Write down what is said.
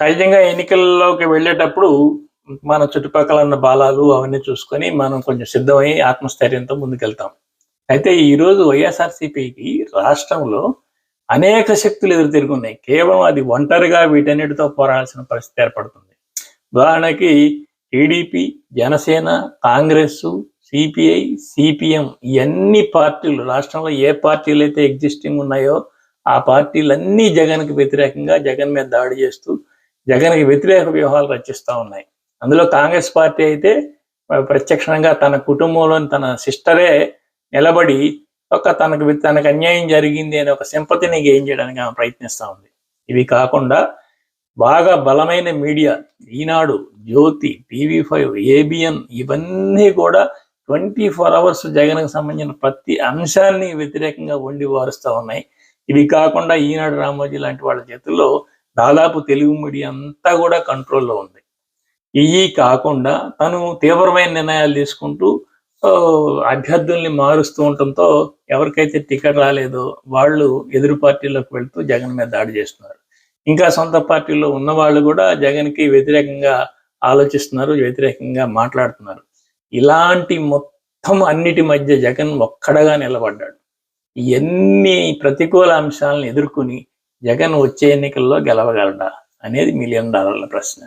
సహజంగా ఎన్నికల్లోకి వెళ్ళేటప్పుడు మన చుట్టుపక్కల ఉన్న బాలాలు అవన్నీ చూసుకొని మనం కొంచెం సిద్ధమై ఆత్మస్థైర్యంతో ముందుకెళ్తాం. అయితే ఈ రోజు వైఎస్ఆర్సీపీకి రాష్ట్రంలో అనేక శక్తులు ఎదురు తిరుగున్నాయి. కేవలం అది ఒంటరిగా వీటన్నిటితో పోరాడాల్సిన పరిస్థితి ఏర్పడుతుంది. ఉదాహరణకి TDP Janasena Congress CPI CPM ఇవన్నీ పార్టీలు రాష్ట్రంలో ఏ పార్టీలు అయితే ఎగ్జిస్టింగ్ ఉన్నాయో ఆ పార్టీలన్నీ జగన్కి వ్యతిరేకంగా జగన్ మీద దాడి చేస్తూ జగన్కి వ్యతిరేక వ్యూహాలు రచిస్తూ ఉన్నాయి. అందులో కాంగ్రెస్ పార్టీ అయితే ప్రత్యక్షంగా తన కుటుంబంలోని తన సిస్టరే నిలబడి ఒక తనకు తనకు అన్యాయం జరిగింది అనే ఒక సింపతిని గెయిన్ చేయడానికి ఆమె ప్రయత్నిస్తూ ఉంది. ఇవి కాకుండా బాగా బలమైన media Eenadu Jyothi TV five ABN ఇవన్నీ కూడా ట్వంటీ ఫోర్ అవర్స్ జగన్కి సంబంధించిన ప్రతి అంశాన్ని వ్యతిరేకంగా వండి వారుస్తూ ఉన్నాయి. ఇవి కాకుండా ఈనాడు రామోజీ లాంటి వాళ్ళ చేతుల్లో దాదాపు తెలుగు మీడియా అంతా కూడా కంట్రోల్లో ఉంది. ఇవి కాకుండా తను తీవ్రమైన నిర్ణయాలు తీసుకుంటూ అభ్యర్థుల్ని మారుస్తూ ఉండటంతో ఎవరికైతే టికెట్ రాలేదో వాళ్ళు ఎదురు పార్టీలోకి వెళ్తూ జగన్ మీద దాడి చేస్తున్నారు. ఇంకా సొంత పార్టీలో ఉన్న వాళ్ళు కూడా జగన్కి వ్యతిరేకంగా ఆలోచిస్తున్నారు వ్యతిరేకంగా మాట్లాడుతున్నారు. ఇలాంటి మొత్తం అన్నిటి మధ్య జగన్ ఒక్కడగా నిలబడ్డాడు. ఎన్ని ప్రతికూల అంశాలను ఎదుర్కొని జగన్ వచ్చే ఎన్నికల్లో గెలవగలడా అనేది మిలియన్ డాలర్ల ప్రశ్న.